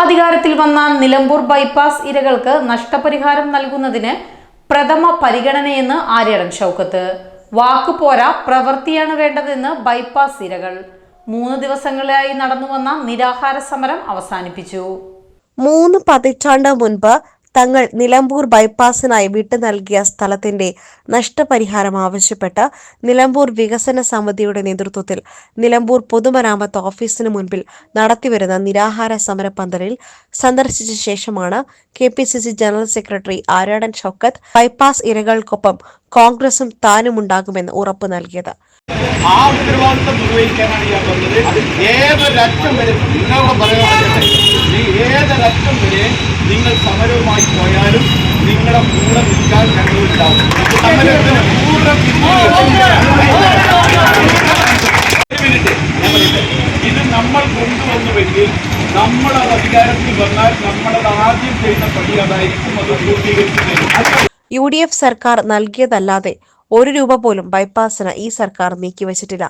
അധികാരത്തിൽ വന്ന നിലമ്പൂർ ബൈപ്പാസ് ഇരകൾക്ക് നഷ്ടപരിഹാരം നൽകുന്നതിന് പ്രഥമ പരിഗണനയെന്ന് ആര്യടൻ ഷൗക്കത്ത്. വാക്കുപോരാ പ്രവൃത്തിയാണ് വേണ്ടതെന്ന് ബൈപ്പാസ് ഇരകൾ. മൂന്ന് ദിവസങ്ങളിലായി നടന്നുവന്ന നിരാഹാര സമരം അവസാനിപ്പിച്ചു. മൂന്ന് പതിറ്റാണ്ട് മുൻപ് തങ്ങൾ നിലമ്പൂർ ബൈപ്പാസിനായി വിട്ടു നൽകിയ സ്ഥലത്തിന്റെ നഷ്ടപരിഹാരം ആവശ്യപ്പെട്ട് നിലമ്പൂർ വികസന സമിതിയുടെ നേതൃത്വത്തിൽ നിലമ്പൂർ പൊതുമരാമത്ത് ഓഫീസിന് മുൻപിൽ നടത്തിവരുന്ന നിരാഹാര സമര പന്തലിൽ സന്ദർശിച്ച ശേഷമാണ് K P C C general secretary Aryadan Shoukath bypass ഇരകൾക്കൊപ്പം കോൺഗ്രസും താനും താനുമുണ്ടാകുമെന്ന് ഉറപ്പു നൽകിയത്. ആ ഉത്തരവാദിത്തം നിർവഹിക്കാനാണ് ഞാൻ പറഞ്ഞത്. ഏതൊരറ്റം വരെ നിങ്ങളോട് പറയാൻ വരെ നിങ്ങൾ സമരവുമായി പോയാലും നിങ്ങളുടെ കൂടെ നിൽക്കാൻ ഞങ്ങളുണ്ടാവും. സമരത്തിന് പൂർണ ഇത് നമ്മൾ കൊണ്ടുവന്നുവെങ്കിൽ നമ്മൾ അത് അധികാരത്തിൽ വന്നാൽ നമ്മളത് ആദ്യം ചെയ്യുന്ന പണി അതായിരിക്കും അത് പൂർത്തീകരിക്കുന്നത്. യു ഡി എഫ് സർക്കാർ നൽകിയതല്ലാതെ ഒരു രൂപ പോലും ബൈപ്പാസിന് ഈ സർക്കാർ നീക്കിവച്ചിട്ടില്ല.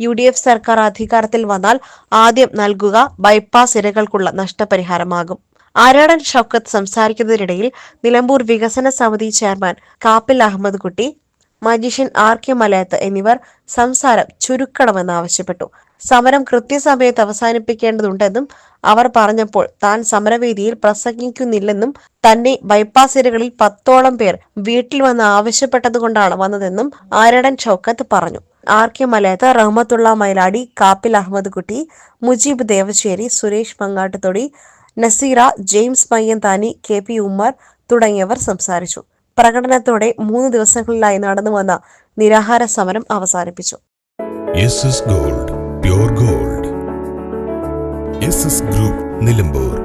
യു ഡി എഫ് സർക്കാർ അധികാരത്തിൽ വന്നാൽ ആദ്യം നൽകുക ബൈപ്പാസ് ഇരകൾക്കുള്ള നഷ്ടപരിഹാരമാകും. ആരാടൻ ഷൌക്കത്ത് സംസാരിക്കുന്നതിനിടയിൽ നിലമ്പൂർ വികസന സമിതി ചെയർമാൻ കാപ്പിൽ അഹമ്മദ് കുട്ടി മജീഷ്യൻ ആർ കെ മലയത്ത് എന്നിവർ സംസാരം ചുരുക്കണമെന്ന് ആവശ്യപ്പെട്ടു. സമരം കൃത്യസമയത്ത് അവസാനിപ്പിക്കേണ്ടതുണ്ടെന്നും അവർ പറഞ്ഞപ്പോൾ താൻ സമരവേദിയിൽ പ്രസംഗിക്കുന്നില്ലെന്നും തന്നെ ബൈപ്പാസ് ഇരകളിൽ പത്തോളം പേർ വീട്ടിൽ വന്ന് ആവശ്യപ്പെട്ടതുകൊണ്ടാണ് വന്നതെന്നും ആരടൻ ഷൌക്കത്ത് പറഞ്ഞു. R K Malayath Rahmathulla Mailadi Kappil Ahammed Kutty Mujeeb Devassery Suresh Mangattuthodi Nazeera James Mayyanthani K P Ummer തുടങ്ങിയവർ സംസാരിച്ചു. പ്രകടനത്തോടെ മൂന്ന് ദിവസങ്ങളിലായി നടന്നു വന്ന നിരാഹാര സമരം അവസാനിപ്പിച്ചു. Gold gold. ഗ്രൂപ്പ് നിലമ്പൂർ.